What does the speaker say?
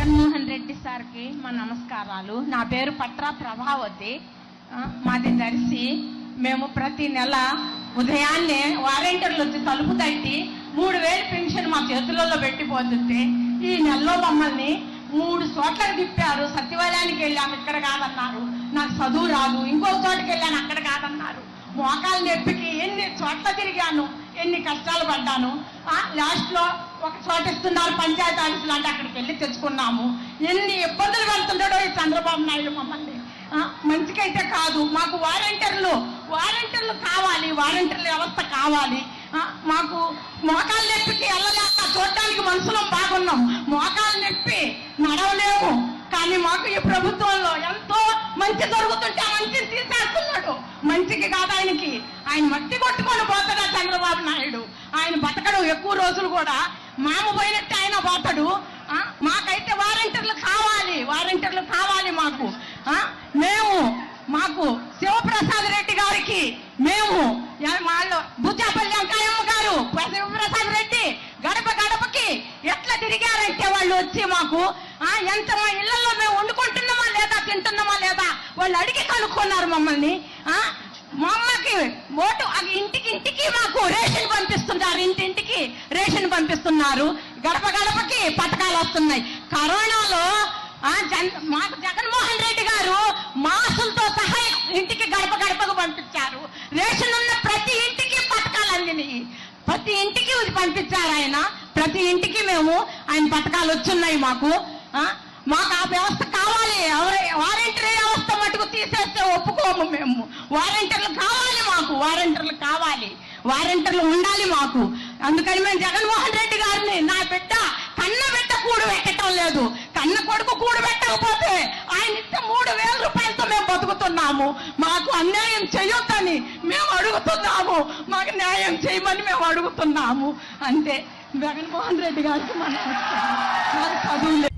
జగన్మోహన్ రెడ్డి సార్కి మా నమస్కారాలు. నా పేరు పట్రా ప్రభావతి. మాది దర్శి. మేము ప్రతి నెల ఉదయాన్నే వాలంటీర్లు వచ్చి తలుపు తట్టి మూడు వేలు పెన్షన్ మా చేతులలో పెట్టిపోతుంటే ఈ నెలలో మమ్మల్ని మూడు చోట్లకు తిప్పారు. సత్యవాలయానికి వెళ్ళాము ఇక్కడ కాదన్నారు. నాకు చదువు రాదు. ఇంకో చోటుకి వెళ్ళాను అక్కడ కాదన్నారు. మోకాలు నొప్పికి ఎన్ని చోట్ల తిరిగాను? ఎన్ని కష్టాలు పడ్డాను. లాస్ట్లో ఒక చోట ఇస్తున్నారు పంచాయతీ ఆఫీసులు అంటే అక్కడికి వెళ్ళి తెచ్చుకున్నాము. ఎన్ని ఇబ్బందులు పడుతున్నాడో ఈ చంద్రబాబు నాయుడు మమ్మల్ని. మంచికైతే కాదు. మాకు వాలంటీర్లు వాలంటీర్లు కావాలి వాలంటీర్ల వ్యవస్థ కావాలి. మాకు మోకాలు నొప్పికి వెళ్ళలేక చూడటానికి మనుషులం బాగున్నాం. మోకాలు నొప్పి నడవలేము. కానీ మాకు ఈ ప్రభుత్వంలో ఎంతో మంచి జరుగుతుంటే మంచి తీసేస్తున్నాడు. మంచికి కాదు ఆయనకి. ఆయన మట్టి కొట్టుకొని పోతాడా చంద్రబాబు నాయుడు? ఆయన బతకడు ఎక్కువ రోజులు కూడా మామ పోయినట్టు ఆయన పోతాడు. మాకైతే వారంటీర్లు కావాలి వారంటీర్లు కావాలి మాకు. మేము మాకు శివప్రసాద్ రెడ్డి గారికి మేము వాళ్ళు బుజ్జాపల్లి వెంకయ్యమ్మ గారు శివప్రసాద్ రెడ్డి గడప గడపకి ఎట్లా తిరిగారంటే వాళ్ళు వచ్చి మాకు ఎంత మా ఇళ్ళలో మేము వండుకుంటున్నామా లేదా తింటున్నామా లేదా వాళ్ళు అడిగి కనుక్కున్నారు మమ్మల్ని. మా అమ్మకి ఓటు అది ఇంటికి ఇంటికి మాకు రేషన్ పంపిస్తున్నారు. ఇంటింటికి రేషన్ పంపిస్తున్నారు. గడప గడపకి పథకాలు వస్తున్నాయి. కరోనాలో జన్ మాకు జగన్మోహన్ రెడ్డి గారు మాసులతో సహా ఇంటికి గడప గడపకు పంపించారు. రేషన్ ఉన్న ప్రతి ఇంటికి పథకాలు అందినాయి. ప్రతి ఇంటికి పంపించారు ఆయన. ప్రతి ఇంటికి మేము ఆయన పథకాలు వచ్చున్నాయి మాకు. మాకు ఆ వ్యవస్థ కావాలి ఒప్పుకోము మేము వారంటీర్లు కావాలి మాకు వారంటీర్లు కావాలి. వారంటీర్లు ఉండాలి మాకు. అందుకని మేము జగన్మోహన్ రెడ్డి గారిని నా బిడ్డ కన్న బిడ్డ కూడు పెట్టడం లేదు. కన్న కొడుకు కూడు పెట్టకపోతే ఆయన ఇచ్చే మూడు వేల రూపాయలతో మేము బతుకుతున్నాము. మాకు అన్యాయం చేయొద్దని మేము అడుగుతున్నాము. మాకు న్యాయం చేయమని మేము అడుగుతున్నాము. అంతే జగన్మోహన్ రెడ్డి గారికి మన చదువు